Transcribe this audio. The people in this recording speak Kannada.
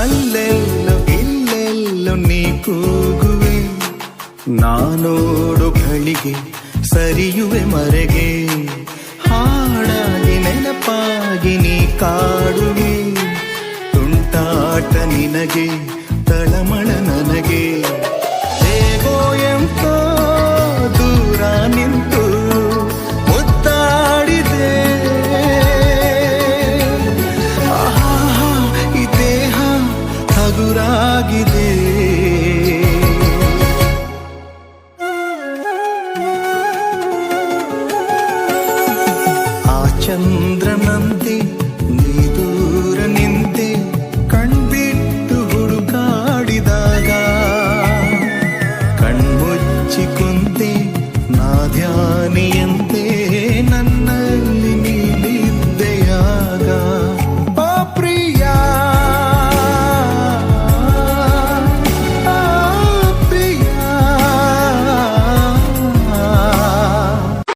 ಅಲ್ಲೆಲ್ಲೋ, ಇಲ್ಲೆಲ್ಲೋ ನೀ ಕೂಗುವೆ. ನಾನೋಡು ಗಳಿಗೆ ಸರಿಯುವೆ ಮರೆಗೆ. ಹಾಡಾಗಿ ನೆನಪಾಗಿ ನೀ ಕಾಡುವೆ. ತುಂಟಾಟ ನಿನಗೆ ನನಗೆ చంద్రనంది